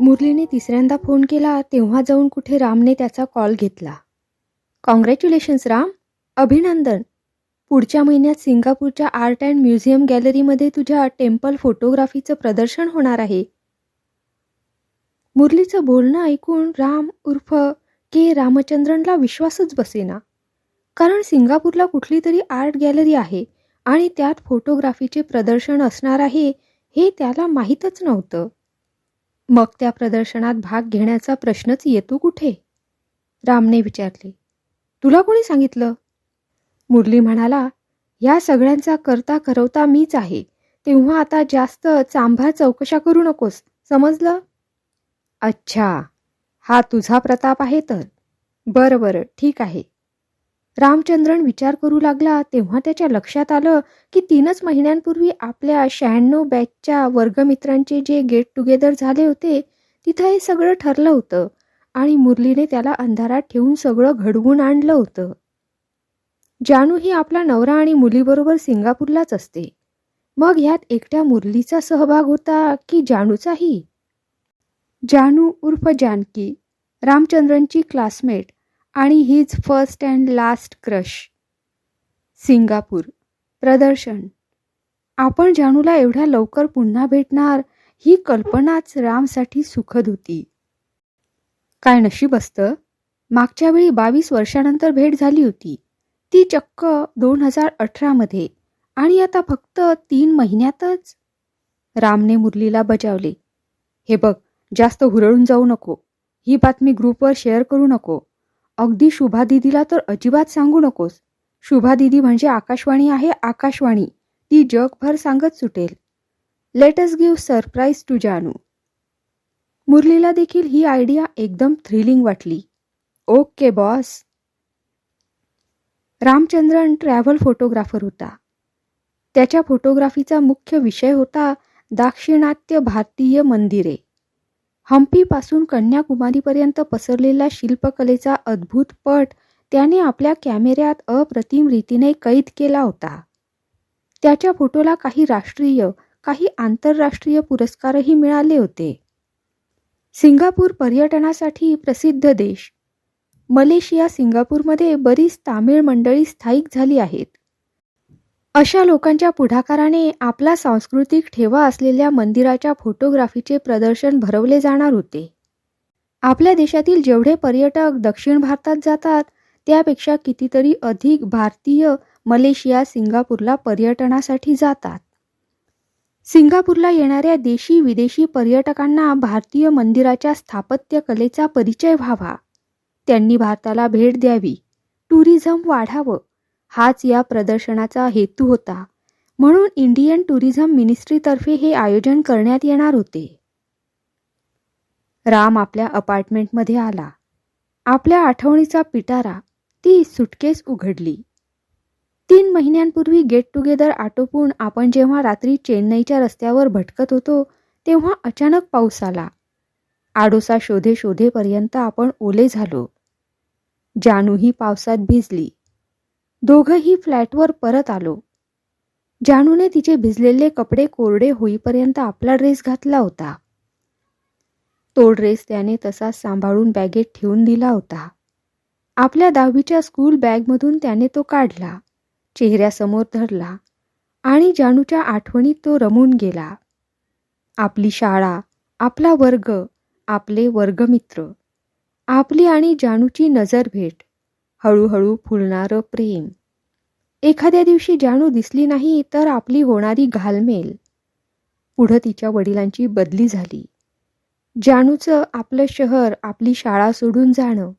मुरलीने तिसऱ्यांदा फोन केला तेव्हा जाऊन कुठे रामने त्याचा कॉल घेतला. कॉंग्रॅच्युलेशन्स राम. अभिनंदन. पुढच्या महिन्यात सिंगापूरच्या आर्ट अँड म्युझियम गॅलरीमध्ये तुझ्या टेम्पल फोटोग्राफीचं प्रदर्शन होणार आहे. मुरलीचं बोलणं ऐकून राम उर्फ के. रामचंद्रनला विश्वासच बसेना. कारण सिंगापूरला कुठली तरी आर्ट गॅलरी आहे आणि त्यात फोटोग्राफीचे प्रदर्शन असणार आहे हे त्याला माहीतच नव्हतं. मग त्या प्रदर्शनात भाग घेण्याचा प्रश्नच येतो कुठे? रामने विचारले. तुला कोणी सांगितलं? मुरली म्हणाला या सगळ्यांचा करता करवता मीच आहे. तेव्हा आता जास्त चांभार चौकशा करू नकोस. समजलं? अच्छा. हा तुझा प्रताप आहे तर. बरं बरं. ठीक आहे. रामचंद्रन विचार करू लागला तेव्हा त्याच्या लक्षात आलं की तीनच महिन्यांपूर्वी आपल्या शहाण्णव बॅचच्या वर्गमित्रांचे जे गेट टुगेदर झाले होते तिथं हे सगळं ठरलं होतं आणि मुरलीने त्याला अंधारात ठेवून सगळं घडवून आणलं होतं. जानू ही आपला नवरा आणि मुलीबरोबर सिंगापूरलाच असते. मग ह्यात एकट्या मुरलीचा सहभाग होता की जानूचाही? जानू उर्फ जानकी रामचंद्रनची क्लासमेट आणि his first and last crush Singapore. प्रदर्शन. आपण जानूला एवढ्या लवकर पुन्हा भेटणार ही कल्पनाच रामसाठी सुखद होती. काय नशीब असतं? मागच्या वेळी बावीस वर्षानंतर भेट झाली होती. ती चक्क दोन हजार अठरामध्ये आणि आता फक्त तीन महिन्यातच. रामने मुरलीला बजावले. हे बघ जास्त हुरळून जाऊ नको. ही बातमी ग्रुपवर शेअर करू नको. अगदी शुभा दिदीला तर अजिबात सांगू नकोस. शुभा दिदी म्हणजे आकाशवाणी आहे आकाशवाणी. ती जगभर सांगत सुटेल. Let's give surprise to Janu. मुरलीला देखील ही आयडिया एकदम थ्रिलिंग वाटली. Okay boss Ramachandran travel photographer होता. त्याच्या फोटोग्राफीचा मुख्य विषय होता दाक्षिणात्य भारतीय मंदिरे. हम्पीपासून कन्याकुमारीपर्यंत पसरलेला शिल्पकलेचा अद्भुत पट त्याने आपल्या कॅमेऱ्यात अप्रतिम रीतीने कैद केला होता. त्याच्या फोटोला काही राष्ट्रीय काही आंतरराष्ट्रीय पुरस्कारही मिळाले होते. सिंगापूर पर्यटनासाठी प्रसिद्ध देश. मलेशिया सिंगापूरमध्ये बरीच तामिळ मंडळी स्थायिक झाली आहेत. अशा लोकांच्या पुढाकाराने आपला सांस्कृतिक ठेवा असलेल्या मंदिराच्या फोटोग्राफीचे प्रदर्शन भरवले जाणार होते. आपल्या देशातील जेवढे पर्यटक दक्षिण भारतात जातात त्यापेक्षा कितीतरी अधिक भारतीय मलेशिया सिंगापूरला पर्यटनासाठी जातात. सिंगापूरला येणाऱ्या देशी विदेशी पर्यटकांना भारतीय मंदिराच्या स्थापत्य कलेचा परिचय व्हावा. त्यांनी भारताला भेट द्यावी. टुरिझम वाढावं. हाच या प्रदर्शनाचा हेतू होता. म्हणून इंडियन टुरिझम मिनिस्ट्रीतर्फे हे आयोजन करण्यात येणार होते. राम आपल्या अपार्टमेंटमध्ये आला. आपल्या आठवणीचा पिटारा ती सुटकेस उघडली. तीन महिन्यांपूर्वी गेट टुगेदर आटोपून आपण जेव्हा रात्री चेन्नईच्या रस्त्यावर भटकत होतो तेव्हा अचानक पाऊस आला. आडोसा शोधे शोधेपर्यंत आपण ओले झालो. जानूही पावसात भिजली. दोघंही फ्लॅटवर परत आलो. जानूने तिचे भिजलेले कपडे कोरडे होईपर्यंत आपला ड्रेस घातला होता. तो ड्रेस त्याने तसाच सांभाळून बॅगेत ठेवून दिला होता. आपल्या दहावीच्या स्कूल बॅगमधून त्याने तो काढला चेहऱ्यासमोर धरला आणि जानूच्या आठवणीत तो रमून गेला. आपली शाळा आपला वर्ग आपले वर्गमित्र आपली आणि जानूची नजर भेट हळूहळू फुलणारं प्रेम. एखाद्या दिवशी जानू दिसली नाही तर आपली होणारी घालमेल. पुढं तिच्या वडिलांची बदली झाली. जानूचं आपलं शहर आपली शाळा सोडून जाणं.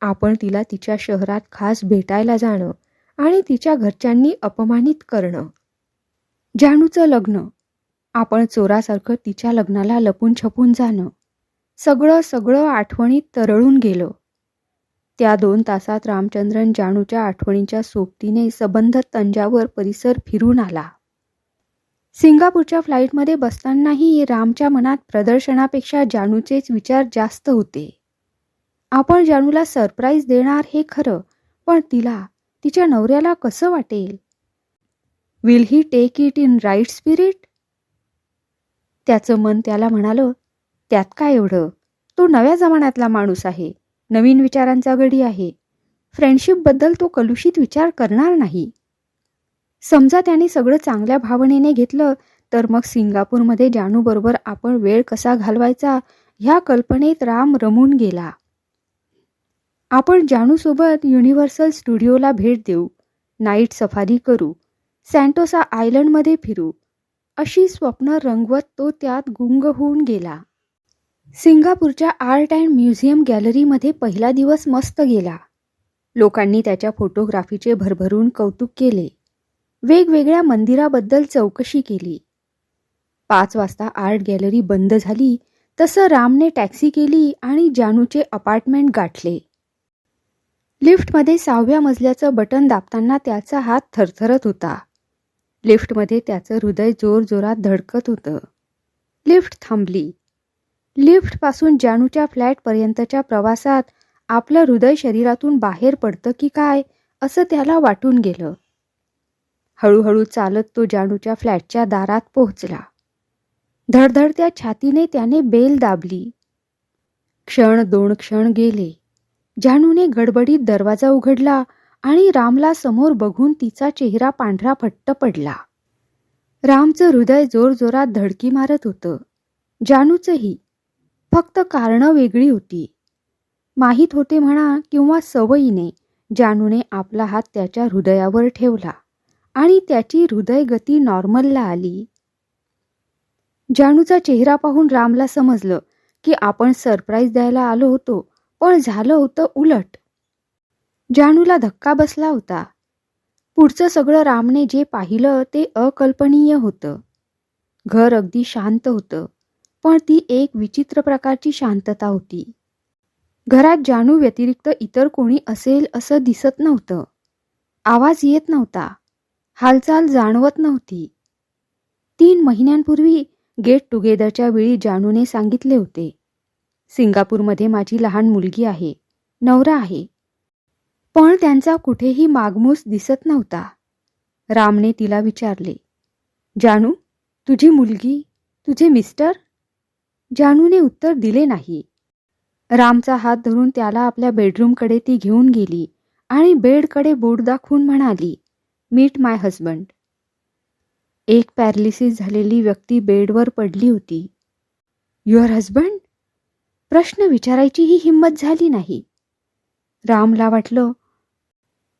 आपण तिला तिच्या शहरात खास भेटायला जाणं आणि तिच्या घरच्यांनी अपमानित करणं. जानूचं लग्न. आपण चोरासारखं तिच्या लग्नाला लपून छपून जाणं. सगळं सगळं आठवणीत तरळून गेलं. त्या दोन तासात रामचंद्रन जानूच्या आठवणींच्या सोबतीने सबंध तंजावर परिसर फिरून आला. सिंगापूरच्या फ्लाईटमध्ये बसतानाही रामच्या मनात प्रदर्शनापेक्षा जानूचेच विचार जास्त होते. आपण जानूला सरप्राईज देणार हे खरं पण तिला तिच्या नवऱ्याला कसं वाटेल? Will he take it in right spirit त्याचं मन त्याला म्हणालं त्यात काय एवढं? तो नव्या जमान्यातला माणूस आहे. नवीन विचारांचा गडी आहे. फ्रेंडशिपबद्दल तो कलुषित विचार करणार नाही. समजा त्याने सगळं चांगल्या भावनेने घेतलं तर मग सिंगापूरमध्ये जानूबरोबर आपण वेळ कसा घालवायचा ह्या कल्पनेत राम रमून गेला. आपण जानूसोबत युनिव्हर्सल स्टुडिओला भेट देऊ. नाईट सफारी करू. सँटोसा आयलंडमध्ये फिरू. अशी स्वप्न रंगवत तो त्यात गुंग होऊन गेला. सिंगापूरच्या आर्ट अँड म्युझियम गॅलरीमध्ये पहिला दिवस मस्त गेला. लोकांनी त्याच्या फोटोग्राफीचे भरभरून कौतुक केले. वेगवेगळ्या मंदिराबद्दल चौकशी केली. पाच वाजता आर्ट गॅलरी बंद झाली तसं रामने टॅक्सी केली आणि जानूचे अपार्टमेंट गाठले. लिफ्टमध्ये सहाव्या मजल्याचं बटन दाबताना त्याचा हात थरथरत होता. लिफ्टमध्ये त्याचं हृदय जोरजोरात धडकत होतं. लिफ्ट थांबली. लिफ्टपासून जानूच्या फ्लॅटपर्यंतच्या प्रवासात आपलं हृदय शरीरातून बाहेर पडतं की काय असं त्याला वाटून गेलं. हळूहळू चालत तो जानूच्या फ्लॅटच्या दारात पोहोचला. धडधडत्या छातीने त्याने बेल दाबली. क्षण दोन क्षण गेले. जानूने गडबडीत दरवाजा उघडला आणि रामला समोर बघून तिचा चेहरा पांढरा फट्ट पडला. रामचं हृदय जोरजोरात धडकी मारत होतं. जानूचंही फक्त कारणं वेगळी होती. माहीत होते म्हणा किंवा सवयीने जानूने आपला हात त्याच्या हृदयावर ठेवला आणि त्याची हृदयगती नॉर्मलला आली. जानूचा चेहरा पाहून रामला समजलं की आपण सरप्राईज द्यायला आलो होतो पण झालं होतं उलट. जानूला धक्का बसला होता. पुढचं सगळं रामने जे पाहिलं ते अकल्पनीय होतं. घर अगदी शांत होतं. पण ती एक विचित्र प्रकारची शांतता होती. घरात जानू व्यतिरिक्त इतर कोणी असेल असं दिसत नव्हतं. आवाज येत नव्हता. हालचाल जाणवत नव्हती. तीन महिन्यांपूर्वी गेट टुगेदरच्या वेळी जानूने सांगितले होते सिंगापूरमध्ये माझी लहान मुलगी आहे नवरा आहे. पण त्यांचा कुठेही मागमूस दिसत नव्हता. रामने तिला विचारले जानू तुझी मुलगी तुझे मिस्टर? जानूने उत्तर दिले नाही. रामचा हात धरून त्याला आपल्या बेडरूमकडे ती घेऊन गेली आणि बेडकडे बोट दाखवून म्हणाली मीट माय हजबंड एक पॅरलिसिस झालेली व्यक्ती बेडवर पडली होती. युअर हजबंड प्रश्न विचारायची ही हिंमत झाली नाही. रामला वाटलं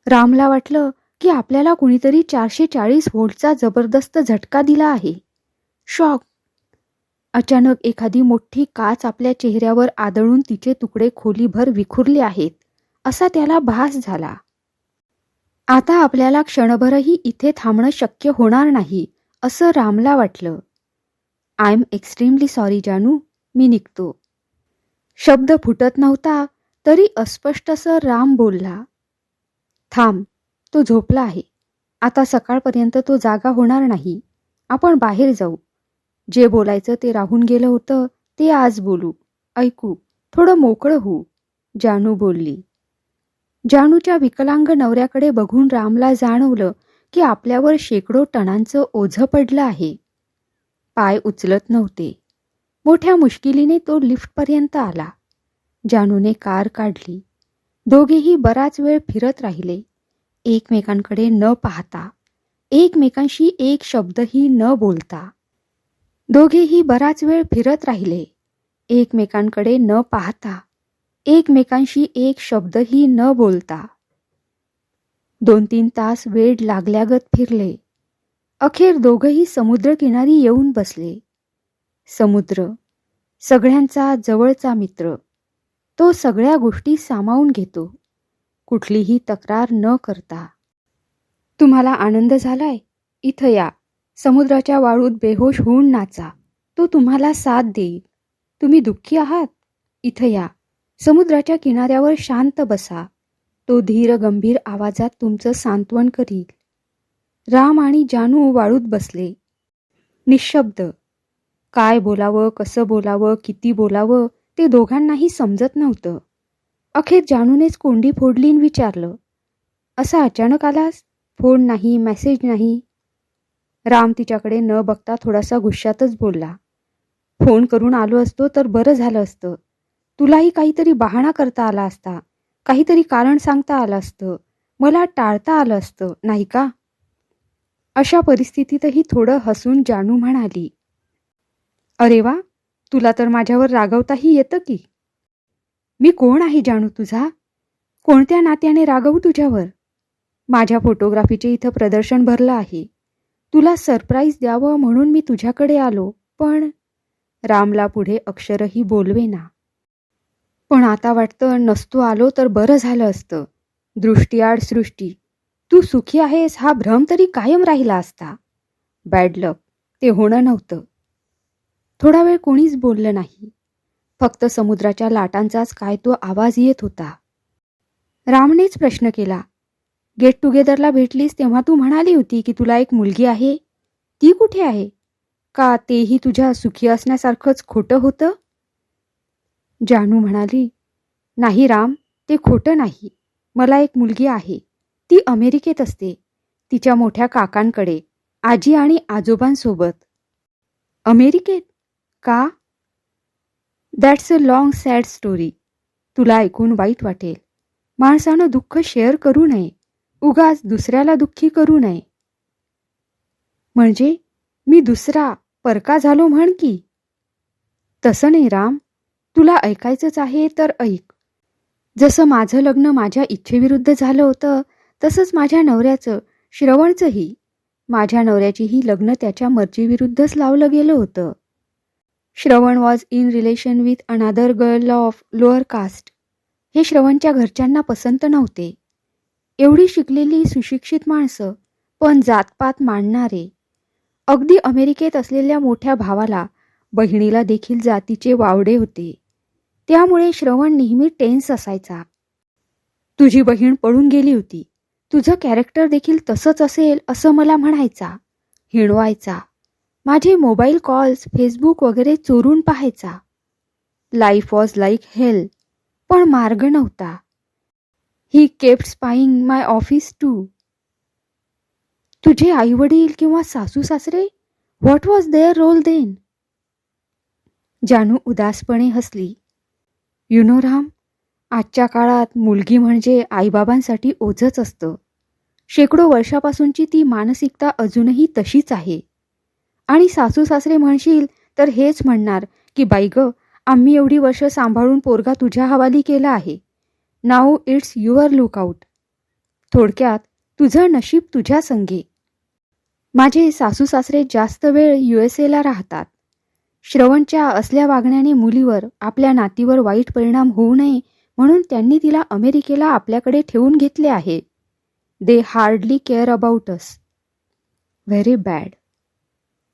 रामला वाटलं की आपल्याला कुणीतरी चारशे चाळीस व्होल्टचा जबरदस्त झटका दिला आहे. शॉक! अचानक एखादी मोठी काच आपल्या चेहऱ्यावर आदळून तिचे तुकडे खोलीभर विखुरले आहेत. असा त्याला भास झाला. आता आपल्याला क्षणभरही इथे थांबणं शक्य होणार नाही असं रामला वाटलं. आय एम एक्स्ट्रीमली सॉरी जानू. मी निघतो. शब्द फुटत नव्हता तरी अस्पष्टसं राम बोलला. थांब तो झोपला आहे. आता सकाळपर्यंत तो जागा होणार नाही. आपण बाहेर जाऊ. जे बोलायचं ते राहून गेलं होतं ते आज बोलू. ऐकू थोडं मोकळं होऊ जानू बोलली. जानूच्या विकलांग नवऱ्याकडे बघून रामला जाणवलं की आपल्यावर शेकडो टणांचं ओझं पडलं आहे. पाय उचलत नव्हते. मोठ्या मुश्किलीने तो लिफ्टपर्यंत आला. जानूने कार काढली. दोघेही बराच वेळ फिरत राहिले. एकमेकांकडे न पाहता. एकमेकांशी एक शब्दही न बोलता. दोघेही बराच वेळ फिरत राहिले. एकमेकांकडे न पाहता एकमेकांशी एक शब्दही न बोलता. दोन तीन तास वेळ लागल्यागत फिरले. अखेर दोघंही समुद्रकिनारी येऊन बसले. समुद्र सगळ्यांचा जवळचा मित्र तो सगळ्या गोष्टी सामावून घेतो. कुठलीही तक्रार न करता. तुम्हाला आनंद झालाय? इथं या. समुद्राच्या वाळूत बेहोश होऊन नाचा. तो तुम्हाला साथ देईल. तुम्ही दुःखी आहात? इथं या. समुद्राच्या किनाऱ्यावर शांत बसा. तो धीर गंभीर आवाजात तुमचं सांत्वन करील. राम आणि जानू वाळूत बसले. निशब्द. काय बोलावं कसं बोलावं किती बोलावं ते दोघांनाही समजत नव्हतं. अखेर जानूनेच कोंडी फोडलीन विचारलं असं अचानक आलास? फोन नाही मेसेज नाही राम तिच्याकडे न बघता थोडासा गुस्सातच बोलला. फोन करून आलो असतो तर बरं झालं असतं. तुलाही काहीतरी बहाणा करता आला असता. काहीतरी कारण सांगता आलं असतं. मला टाळता आलं असतं नाही का? अशा परिस्थितीतही थोडं हसून जानू म्हणाली. अरे वा तुला तर माझ्यावर रागवताही येतं की? मी कोण आहे जाणू तुझा? कोणत्या नात्याने रागवू तुझ्यावर? माझ्या फोटोग्राफीचे इथं प्रदर्शन भरलं आहे. तुला सरप्राईज द्यावं म्हणून मी तुझ्याकडे आलो पण रामला पुढे अक्षरही बोलवेना. पण आता वाटतं नसतो आलो तर बरं झालं असतं. दृष्टीआड सृष्टी. तू सुखी आहेस हा भ्रम तरी कायम राहिला असता. बॅड लक ते होणं नव्हतं. थोडा वेळ कोणीच बोललं नाही. फक्त समुद्राच्या लाटांचाच काय तो आवाज येत होता. रामनेच प्रश्न केला गेट टुगेदरला भेटलीस तेव्हा तू म्हणाली होती की तुला एक मुलगी आहे. ती कुठे आहे? का तेही तुझ्या सुखी असण्यासारखंच खोटं होतं? जानू म्हणाली नाही राम ते खोटं नाही. मला एक मुलगी आहे. ती अमेरिकेत असते. तिच्या मोठ्या काकांकडे आजी आणि आजोबांसोबत. अमेरिकेत? का? That's a long sad story तुला ऐकून वाईट वाटेल. माणसानं दुःख शेअर करू नये. उगाच दुसऱ्याला दुःखी करू नये. म्हणजे मी दुसरा परका झालो म्हण की? तसं नाही राम तुला ऐकायचंच आहे तर ऐक. जसं माझं लग्न माझ्या इच्छेविरुद्ध झालं होतं तसंच माझ्या नवऱ्याचं श्रवणचंही. माझ्या नवऱ्याचीही लग्न त्याच्या मर्जीविरुद्धच लावलं गेलं होतं. Shravan was in relation with another girl of lower caste हे श्रवणच्या घरच्यांना पसंत नव्हते. एवढी शिकलेली सुशिक्षित माणसं पण जातपात मांडणारे. अगदी अमेरिकेत असलेल्या मोठ्या भावाला बहिणीला देखील जातीचे वावडे होते. त्यामुळे श्रवण नेहमी टेन्स असायचा. तुझी बहीण पळून गेली होती. तुझं कॅरेक्टर देखील तसंच असेल असं मला म्हणायचा हिणवायचा. माझे मोबाईल कॉल्स फेसबुक वगैरे चोरून पाहायचा. लाईफ वॉज लाईक हेल पण मार्ग नव्हता. He kept spying my office to तुझे आईवडील किंवा सासू सासरे what was their role then Janu उदासपणे हसली. यु नो राम आजच्या काळात मुलगी म्हणजे आईबाबांसाठी ओझच असतं. शेकडो वर्षापासूनची ती मानसिकता अजूनही तशीच आहे. आणि सासू सासरे म्हणशील तर हेच म्हणणार की बाई ग आम्ही एवढी वर्ष सांभाळून पोरगा तुझ्या हवाली केला आहे. Now it's your lookout. थोडक्यात तुझं नशीब तुझ्या संगी. माझे सासू सासरे जास्त वेळ यू एस एला राहतात. श्रवणच्या असल्या वागण्याने मुलीवर आपल्या नातीवर वाईट परिणाम होऊ नये म्हणून त्यांनी तिला अमेरिकेला आपल्याकडे ठेवून घेतले आहे. They hardly care about us very bad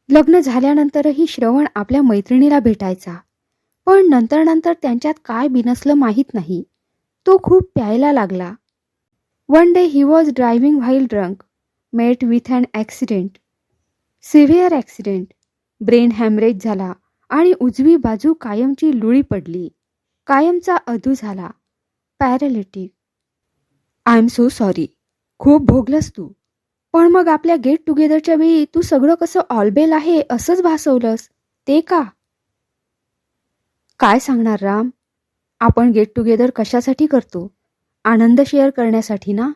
लग्न झाल्यानंतरही श्रवण आपल्या मैत्रिणीला भेटायचा. पण नंतर नंतर त्यांच्यात काय बिनसलं माहीत नाही. तो खूप प्यायला लागला. One day he was driving while drunk met with an accident severe accident brain haemorrhage झाला आणि उजवी बाजू कायमची लुळी पडली. कायमचा अधू झाला. Paralytic I am so sorry खूप भोगलंस तू. पण मग आपल्या गेट टुगेदरच्या वेळी तू सगळं कसं ऑलबेल आहे असंच भासवलंस? ते का? काय सांगणार राम? आपण गेट टुगेदर कशासाठी करतो? आनंद शेअर करण्यासाठी ना?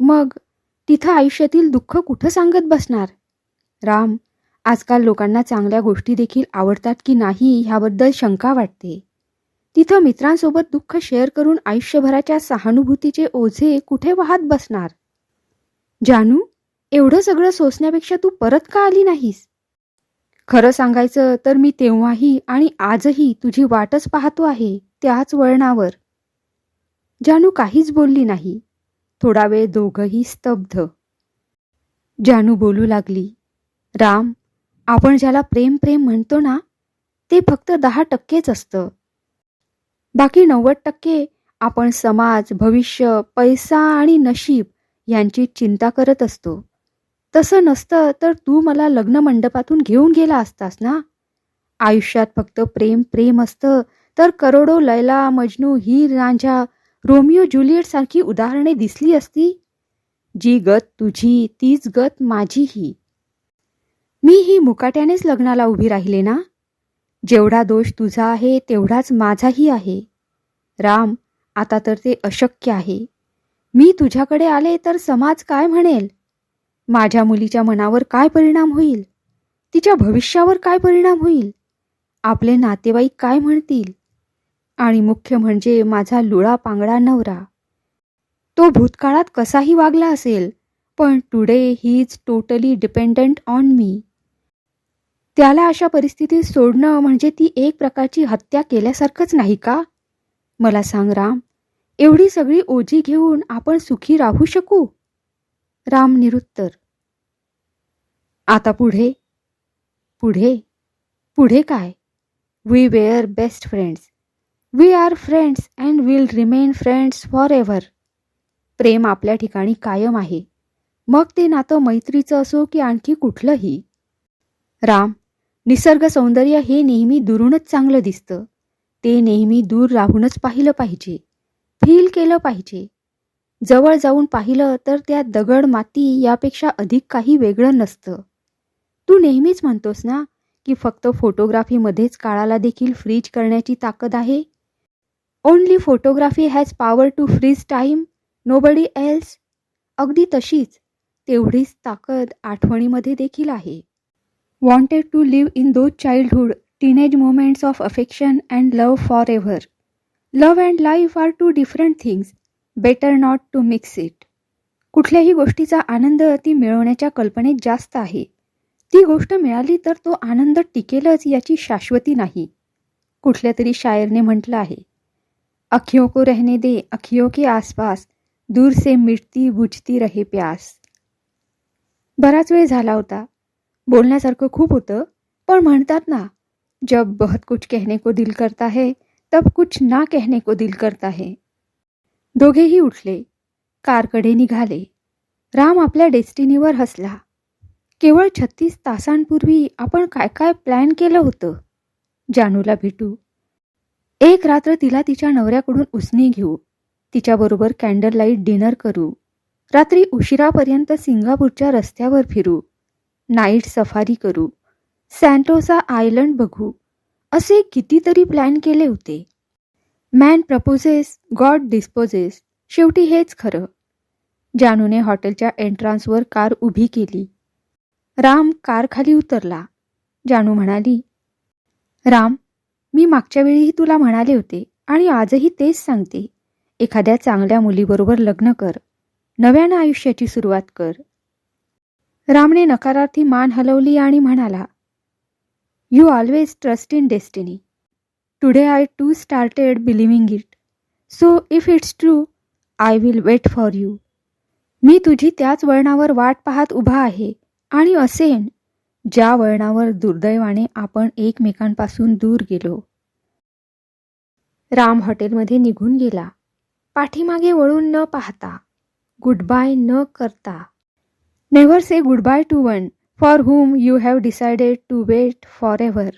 मग तिथं आयुष्यातील दुःख कुठं सांगत बसणार? राम आजकाल लोकांना चांगल्या गोष्टी देखील आवडतात की नाही ह्याबद्दल शंका वाटते. तिथं मित्रांसोबत दुःख शेअर करून आयुष्यभराच्या सहानुभूतीचे ओझे कुठे वाहत बसणार? जानू एवढं सगळं सोसण्यापेक्षा तू परत का आली नाहीस? खरं सांगायचं तर मी तेव्हाही आणि आजही तुझी वाटच पाहतो आहे. त्याच वळणावर. जानू काहीच बोलली नाही. थोडा वेळ दोघंही स्तब्ध. जानू बोलू लागली राम आपण ज्याला प्रेम प्रेम म्हणतो ना ते फक्त दहा टक्केच असतं. बाकी नव्वद टक्के आपण समाज भविष्य पैसा आणि नशीब यांची चिंता करत असतो. तसं नसतं तर तू मला लग्न मंडपातून घेऊन गेला असतास ना? आयुष्यात फक्त प्रेम प्रेम असतं तर करोडो लैला मजनू हीर रांझा रोमिओ ज्युलियट सारखी उदाहरणे दिसली असती. जी गत तुझी तीच गत माझीही. मी ही मुकाट्यानेच लग्नाला उभी राहिले ना? जेवढा दोष तुझा आहे तेवढाच माझाही आहे. राम आता तर ते अशक्य आहे. मी तुझ्याकडे आले तर समाज काय म्हणेल? माझ्या मुलीच्या मनावर काय परिणाम होईल? तिच्या भविष्यावर काय परिणाम होईल? आपले नातेवाईक काय म्हणतील? आणि मुख्य म्हणजे माझा लुळा पांगडा नवरा. तो भूतकाळात कसाही वागला असेल पण today he is totally dependent on मी त्याला अशा परिस्थितीत सोडणं म्हणजे ती एक प्रकारची हत्या केल्यासारखंच नाही का? मला सांग राम एवढी सगळी ओझी घेऊन आपण सुखी राहू शकू? राम निरुत्तर. आता पुढे? पुढे? पुढे काय? We were best friends we are friends and will remain friends for ever प्रेम आपल्या ठिकाणी कायम आहे. मग ते नातं मैत्रीचं असो की आणखी कुठलंही. राम निसर्ग सौंदर्य हे नेहमी दुरूनच चांगलं दिसतं. ते नेहमी दूर राहूनच पाहिलं पाहिजे. फील केलं पाहिजे. जवळ जाऊन पाहिलं तर त्यात दगड माती यापेक्षा अधिक काही वेगळं नसतं. तू नेहमीच म्हणतोस ना की फक्त फोटोग्राफीमध्येच काळाला देखील फ्रीज करण्याची ताकद आहे? Only photography has power to freeze time nobody else अगदी तशीच. तेवढीच ताकद आठवणीमध्ये देखील आहे. Wanted to live in those childhood teenage moments of affection and love for ever love and life are two different things better not to mix it कुठल्याही गोष्टीचा आनंद ती मिळवण्याच्या कल्पनेत जास्त आहे. ती गोष्ट मिळाली तर तो आनंद टिकेलच याची शाश्वती नाही. कुठल्या तरी शायरने म्हटलं आहे. अखियों को रहने दे अखियों के आसपास। दूर से मिटती बुझती रहे प्यास। बराच वेळ झाला होता. बोलण्यासारखं खूप होतं पण म्हणतात ना जब बहुत कुछ कहने को दिल करता है तब कुछ ना कहने को दिल करता है. दोघेही उठले. कारकडे निघाले. राम आपल्या डेस्टिनीवर हसला. केवळ छत्तीस तासांपूर्वी आपण काय काय प्लॅन केलं होतं? जानूला भेटू. एक रात्र तिला तिच्या नवऱ्याकडून उसने घेऊ. तिच्याबरोबर कॅन्डल लाइट डिनर करू. रात्री उशिरापर्यंत सिंगापूरच्या रस्त्यावर फिरू. नाईट सफारी करू. सॅन्टोसा आयलंड बघू. असे कितीतरी प्लॅन केले होते. मॅन प्रपोजेस गॉड डिस्पोजेस शेवटी हेच खरं. जानूने हॉटेलच्या एंट्रान्सवर कार उभी केली. राम कारखाली उतरला. जानू म्हणाली राम मी मागच्या वेळीही तुला म्हणाले होते आणि आजही तेच सांगते. एखाद्या चांगल्या मुलीबरोबर लग्न कर. नव्यानं आयुष्याची सुरुवात कर. रामने नकारार्थी मान हलवली आणि म्हणाला you always trust in destiny today I too started believing it so if it's true I will wait for you मी तुझी त्याच वळणावर वाट पाहत उभा आहे आणि असेन ज्या वळणावर दुर्दैवाने आपण एकमेकांपासून दूर गेलो. राम हॉटेलमध्ये निघून गेला. पाठीमागे वळून न पाहता गुड बाय न करता. Never say good bye to one for whom you have decided to wait for ever